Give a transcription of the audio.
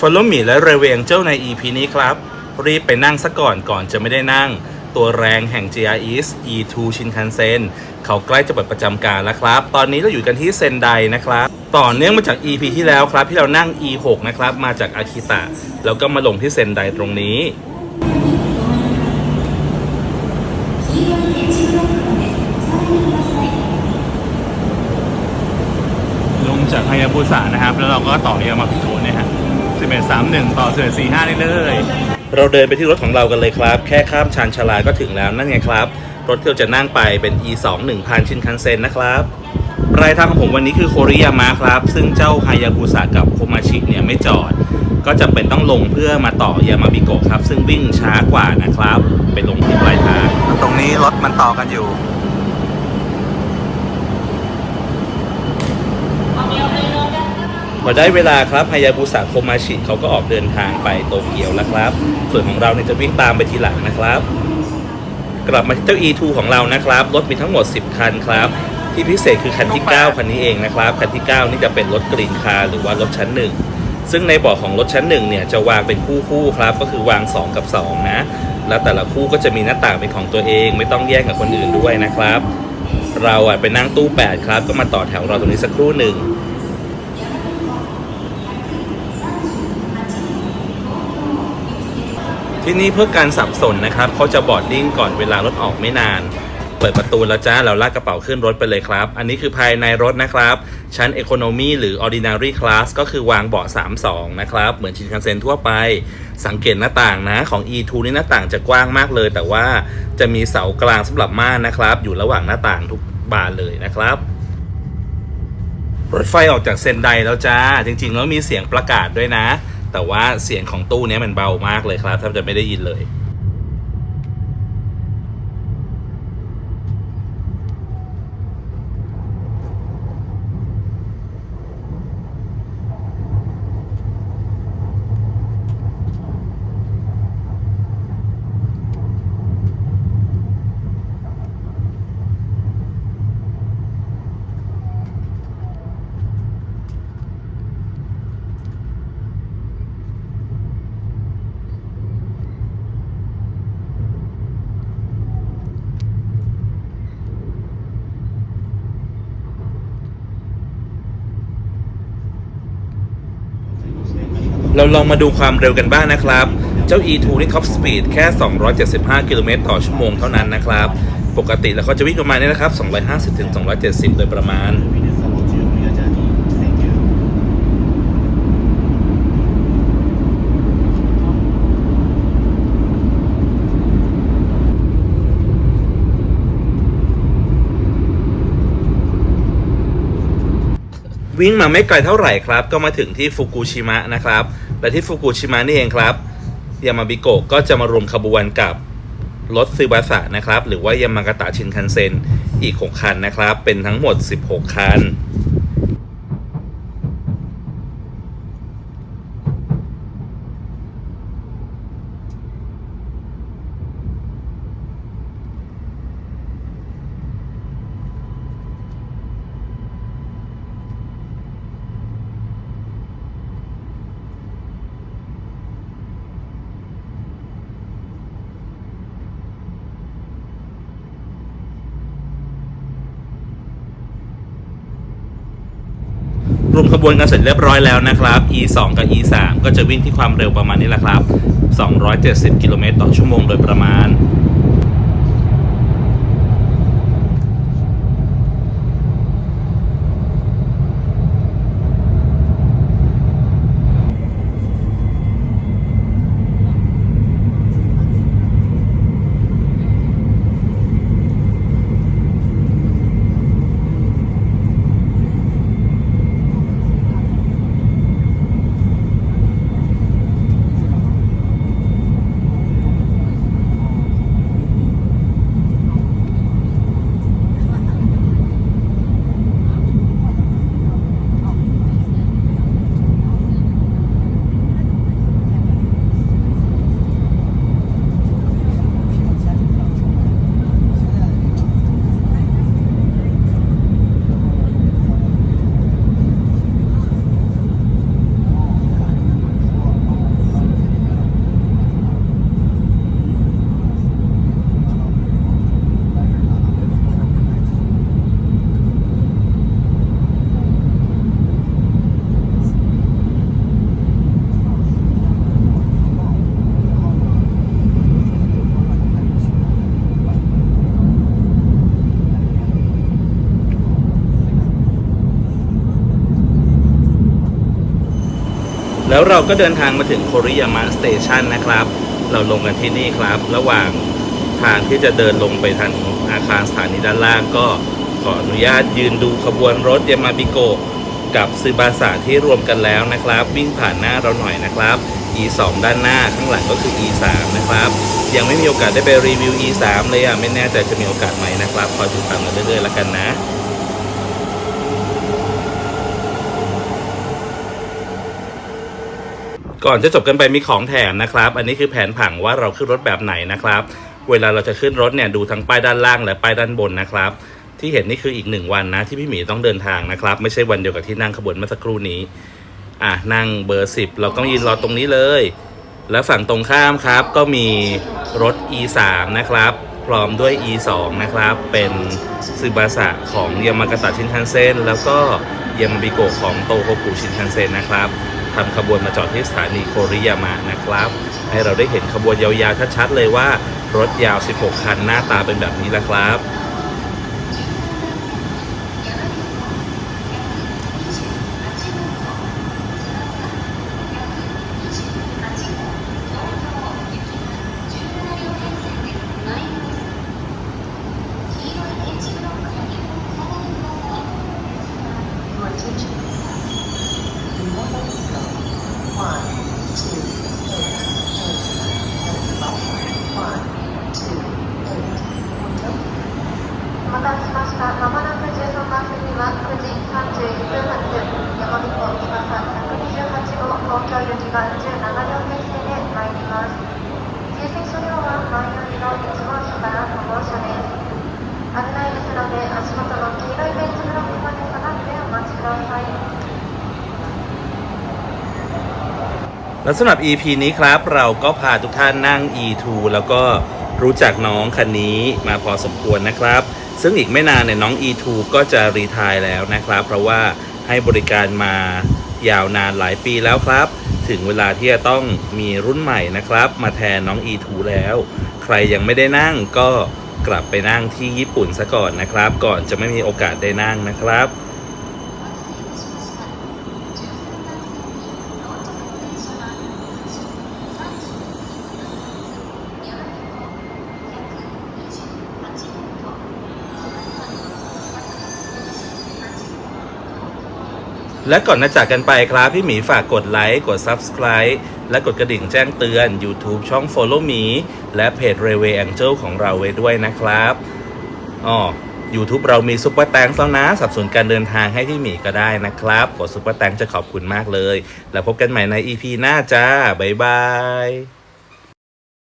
Follow me และ r e v e n g e ใน EP นี้ครับ รีบไปนั่งซะก่อนก่อนจะไม่ได้นั่ง ตัวแรงแห่ง JR East E2 Shinkansen เขาใกล้จะเปิดประจำการแล้วครับ ตอนนี้เราอยู่กันที่เซนไดนะครับ ต่อเนื่องมาจาก EP ที่แล้วครับ ที่เรานั่ง E6 นะครับ มาจากอาคิตะ แล้วก็มาลงที่เซนไดตรงนี้ ลงจากฮายาบุสะนะครับ แล้วเราก็ต่อยามาพิโกะเนี่ยฮะ 1131 ต่อ1145 ได้เลย เราเดินไปที่รถของเรากันเลยครับ แค่ข้ามชานชาลาก็ถึงแล้วนั่นไงครับ รถที่เราจะนั่งไปเป็น E2 1000 ชินคันเซ็นนะครับปลายทางของผมวันนี้คือโคริยามะครับ ซึ่งเจ้าฮายาบุสะกับโคมาชิเนี่ยไม่จอด ก็จะเป็นต้องลงเพื่อมาต่อยามาบิโกะครับ ซึ่งวิ่งช้ากว่านะครับ ไปลงที่ปลายทาง ตรงนี้รถมันต่อกันอยู่ พอได้เวลาครับฮายาบุสะโคมาชิเขาก็ออกเดินทางไปโตเกียวแล้วครับ ส่วนของเราเนี่ยจะวิ่งตามไปทีหลังนะครับ กลับมาที่เจ้า E2 ของเรานะครับ รถมีทั้งหมด 10 คันครับ ที่พิเศษคือคันที่ 9 คันนี้เองนะครับ คันที่ 9 นี่จะเป็นรถกรีนคาร์หรือว่ารถชั้นหนึ่งซึ่งในเบาะของรถชั้นหนึ่งเนี่ยจะวางเป็นคู่คู่ๆครับ ก็คือวาง 2 กับ 2 นะ แล้วแต่ละคู่ก็จะมีหน้าต่างเป็นของตัวเอง ไม่ต้องแย่งกับคนอื่นด้วยนะครับ เราอะไปนั่งตู้ 8 ครับ ก็มาต่อแถวเราตรงนี้สักครู่หนึ่ง ที่นี่เพื่อการสับสนนะครับเขาจะบอร์ดดิ้งก่อนเวลารถออกไม่นาน เปิดประตูแล้วจ้าเราลากกระเป๋าขึ้นรถไปเลยครับ อันนี้คือภายในรถนะครับ ชั้น Economy หรือ Ordinary Class ก็คือวางเบาะ32 นะครับ เหมือนชินคันเซ็นทั่วไป สังเกตหน้าต่างนะของ E2 นี่หน้าต่างจะกว้างมากเลย แต่ว่าจะมีเสากลางสำหรับม่านนะครับ อยู่ระหว่างหน้าต่างทุกบานเลยนะครับรถไฟออกจากเซนไดแล้วจ้า จริงๆแล้วมีเสียงประกาศด้วยนะ แต่ว่าเสียงของตู้นี้มันเบามากเลยครับแทบจะไม่ได้ยินเลย เราลองมาดูความเร็วกันบ้างนะครับ เจ้า E2 นี่ท็อปสปีดแค่ 275 กิโลเมตรต่อชั่วโมงเท่านั้นนะครับ ปกติแล้วเขาจะวิ่งประมาณนี้นะครับ 250ถึง270 โดยประมาณวิ่งมาไม่ไกลเท่าไหร่ครับ ก็มาถึงที่ฟุกุชิมะนะครับ และที่ฟุกุชิมะนี่เองครับยามาบิโกะก็จะมารวมขบวนกับรถซึบาสะนะครับ หรือว่ายามากาตะชินคันเซ็นอีก 6 คันนะครับ เป็นทั้งหมด 16 คัน รวมขบวนกันเสร็จเรียบร้อยแล้วนะครับ E 2 กับ E 3 ก็จะวิ่งที่ความเร็วประมาณนี้แหละครับ 270 กิโลเมตรต่อชั่วโมงโดยประมาณ แล้วเราก็เดินทางมาถึงโคริยามะสเตชันนะครับ เราลงกันที่นี่ครับ ระหว่างทางที่จะเดินลงไปทางอาคารสถานีด้านล่างก็ขออนุญาตยืนดูขบวนรถยามาบิโกะกับซึบาสะที่รวมกันแล้วนะครับ วิ่งผ่านหน้าเราหน่อยนะครับ E2 ด้านหน้าข้างหลังก็คือ E3 นะครับ ยังไม่มีโอกาสได้ไปรีวิว E3 เลยอะ ไม่แน่ใจจะมีโอกาสไหมนะครับ คอยติดตามกันเรื่อยๆแล้วกันนะ ก่อนจะจบกันไปมีของแถมนะครับ อันนี้คือแผนผังว่าเราขึ้นรถแบบไหนนะครับ เวลาเราจะขึ้นรถเนี่ยดูทั้งป้ายด้านล่างและป้ายด้านบนนะครับ ที่เห็นนี่คืออีกหนึ่งวันนะที่พี่หมีต้องเดินทางนะครับ ไม่ใช่วันเดียวกับที่นั่งขบวนเมื่อสักครู่นี้ อะนั่งเบอร์สิบเราต้องยืนรอตรงนี้เลย แล้วฝั่งตรงข้ามครับ ก็มีรถ E3 นะครับ พร้อมด้วย E2 นะครับ เป็นซึบาสะของยามากาตะชินคันเซ็นแล้วก็ยามาบิโกะของโตโฮกุชินคันเซ็นนะครับ ทำขบวนมาจอดที่สถานีโคริยามะนะครับ ให้เราได้เห็นขบวนยาวๆชัดๆเลยว่ารถยาว 16 คันหน้าตาเป็นแบบนี้แหละครับ 東京行きが17両編成で参ります。優先車両は前寄りの1号車から5号車です。危ないですので足元の黄色いベンチブロックまで下がってお待ちください。 และสำหรับ EP นี้ครับเราก็พาทุกท่านนั่ง E2 แล้วก็รู้จักน้องคันนี้มาพอสมควรนะครับ ซึ่งอีกไม่นานเนี่ยน้อง E2 ก็จะรีไทายแล้วนะครับ เพราะว่าให้บริการมายาวนานหลายปีแล้วครับ ถึงเวลาที่จะต้องมีรุ่นใหม่นะครับ มาแทนน้อง E2 แล้ว ใครยังไม่ได้นั่งก็กลับไปนั่งที่ญี่ปุ่นซะก่อนนะครับ ก่อนจะไม่มีโอกาสได้นั่งนะครับ และก่อนจะจากกันไปครับพี่หมีฝากกดไลค์กด Subscribe และกดกระดิ่งแจ้งเตือน YouTube ช่อง Follow Me และเพจ Railway Angel ของเราไว้ด้วยนะครับอ๋อ YouTube เรามีซุปเปอร์แตงแล้วนะสับสนการเดินทางให้พี่หมีก็ได้นะครับ กดซุปเปอร์แตงจะขอบคุณมากเลย แล้วพบกันใหม่ใน EP หน้าจ้า บ๊ายบาย